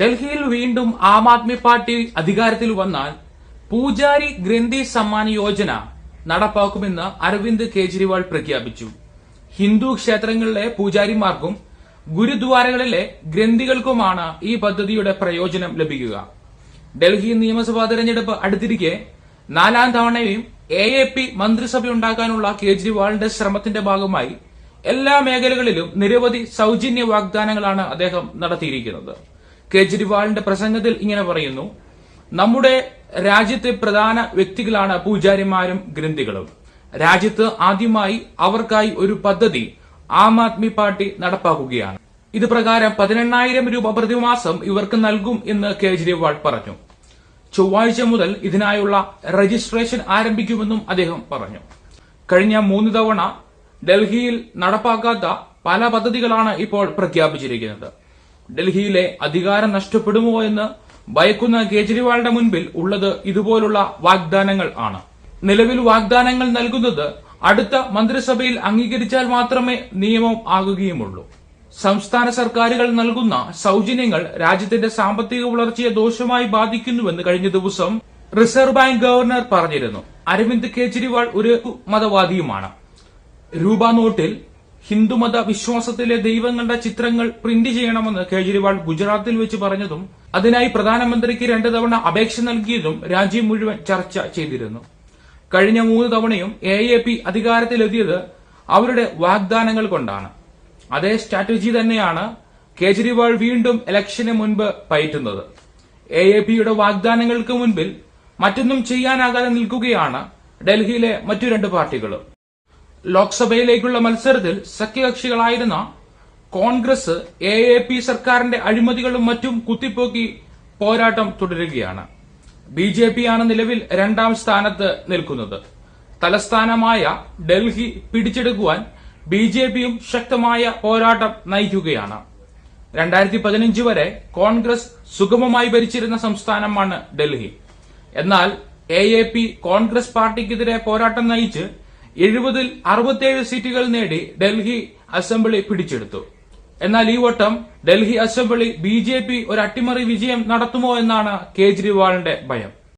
ഡൽഹിയിൽ വീണ്ടും ആം ആദ്മി പാർട്ടി അധികാരത്തിൽ വന്നാൽ പൂജാരി ഗ്രന്ഥി സമ്മാൻ യോജന നടപ്പാക്കുമെന്ന് അരവിന്ദ് കെജ്രിവാൾ പ്രഖ്യാപിച്ചു. ഹിന്ദു ക്ഷേത്രങ്ങളിലെ പൂജാരിമാർക്കും ഗുരുദ്വാരകളിലെ ഗ്രന്ഥികൾക്കുമാണ് ഈ പദ്ധതിയുടെ പ്രയോജനം ലഭിക്കുക. ഡൽഹി നിയമസഭാ തെരഞ്ഞെടുപ്പ് അടുത്തിരിക്കെ നാലാം തവണയും എ എ പി മന്ത്രിസഭ ഉണ്ടാക്കാനുള്ള കേജ്രിവാളിന്റെ ശ്രമത്തിന്റെ ഭാഗമായി എല്ലാ മേഖലകളിലും നിരവധി സൗജന്യ വാഗ്ദാനങ്ങളാണ് അദ്ദേഹം നടത്തിയിരിക്കുന്നത്. കേജ്രിവാളിന്റെ പ്രസംഗത്തിൽ ഇങ്ങനെ പറയുന്നു നമ്മുടെ രാജ്യത്തെ പ്രധാന വ്യക്തികളാണ് പൂജാരിമാരും ഗ്രന്ഥികളും. രാജ്യത്ത് ആദ്യമായി അവർക്കായി ഒരു പദ്ധതി ആം ആദ്മി പാർട്ടി നടപ്പാക്കുകയാണ്. ഇത് പ്രകാരം പതിനെണ്ണായിരം രൂപ പ്രതിമാസം ഇവർക്ക് നൽകും എന്ന് കേജ്രിവാൾ പറഞ്ഞു. ചൊവ്വാഴ്ച മുതൽ ഇതിനായുള്ള രജിസ്ട്രേഷൻ ആരംഭിക്കുമെന്നും അദ്ദേഹം പറഞ്ഞു. കഴിഞ്ഞ മൂന്ന് തവണ ഡൽഹിയിൽ നടപ്പാക്കാത്ത പല പദ്ധതികളാണ് ഇപ്പോൾ പ്രഖ്യാപിച്ചിരിക്കുന്നത്. ഡൽഹിയിലെ അധികാരം നഷ്ടപ്പെടുമോ എന്ന് ഭയക്കുന്ന കേജ്രിവാളിന്റെ മുൻപിൽ ഉള്ളത് ഇതുപോലുള്ള വാഗ്ദാനങ്ങൾ ആണ്. നിലവിൽ വാഗ്ദാനങ്ങൾ നൽകുന്നത് അടുത്ത മന്ത്രിസഭയിൽ അംഗീകരിച്ചാൽ മാത്രമേ നിയമം ആകുകയുമുള്ളൂ. സംസ്ഥാന സർക്കാരുകൾ നൽകുന്ന സൗജന്യങ്ങൾ രാജ്യത്തിന്റെ സാമ്പത്തിക വളർച്ചയെ ദോഷമായി ബാധിക്കുന്നുവെന്ന് കഴിഞ്ഞ ദിവസം റിസർവ് ബാങ്ക് ഗവർണർ പറഞ്ഞിരുന്നു. അരവിന്ദ് കേജ്രിവാൾ ഒരു മതവാദിയുമാണ്. രൂപ നോട്ടിൽ ഹിന്ദുമത വിശ്വാസത്തിലെ ദൈവങ്ങളുടെ ചിത്രങ്ങൾ പ്രിന്റ് ചെയ്യണമെന്ന് കേജ്രിവാൾ ഗുജറാത്തിൽ വെച്ച് പറഞ്ഞതും അതിനായി പ്രധാനമന്ത്രിക്ക് രണ്ടു തവണ അപേക്ഷ നൽകിയതും രാജ്യം മുഴുവൻ ചർച്ച ചെയ്തിരുന്നു. കഴിഞ്ഞ മൂന്ന് തവണയും എ എ പി അധികാരത്തിലെത്തിയത് അവരുടെ വാഗ്ദാനങ്ങൾ കൊണ്ടാണ്. അതേ സ്ട്രാറ്റജി തന്നെയാണ് കേജ്രിവാൾ വീണ്ടും ഇലക്ഷന് മുൻപ് പയറ്റുന്നത്. എ എ പിയുടെ വാഗ്ദാനങ്ങൾക്ക് മുൻപിൽ മറ്റൊന്നും ചെയ്യാനാകാതെ നിൽക്കുകയാണ് ഡൽഹിയിലെ മറ്റു രണ്ട് പാർട്ടികളും. ലോക്സഭയിലേക്കുള്ള മത്സരത്തിൽ സഖ്യകക്ഷികളായിരുന്ന കോൺഗ്രസ് എ എ പി സർക്കാരിന്റെ അഴിമതികളും മറ്റും കുത്തിപ്പോക്കി പോരാട്ടം തുടരുകയാണ്. ബി ജെ പി ആണ് നിലവിൽ രണ്ടാം സ്ഥാനത്ത് നിൽക്കുന്നത്. തലസ്ഥാനമായ ഡൽഹി പിടിച്ചെടുക്കുവാൻ ബി ജെ പിയും ശക്തമായ പോരാട്ടം നയിക്കുകയാണ്. രണ്ടായിരത്തി പതിനഞ്ച് വരെ കോൺഗ്രസ് സുഗമമായി ഭരിച്ചിരുന്ന സംസ്ഥാനമാണ് ഡൽഹി. എന്നാൽ എ എ പി കോൺഗ്രസ് പാർട്ടിക്കെതിരെ പോരാട്ടം നയിച്ച് എഴുപതിൽ അറുപത്തിയേഴ് സീറ്റുകൾ നേടി ഡൽഹി അസംബ്ലി പിടിച്ചെടുത്തു. എന്നാൽ ഈ വട്ടം Delhi assembly B J P ഒരു അട്ടിമറി വിജയം നടത്തുമോ എന്നാണ് കേജ്രിവാളിന്റെ ഭയം.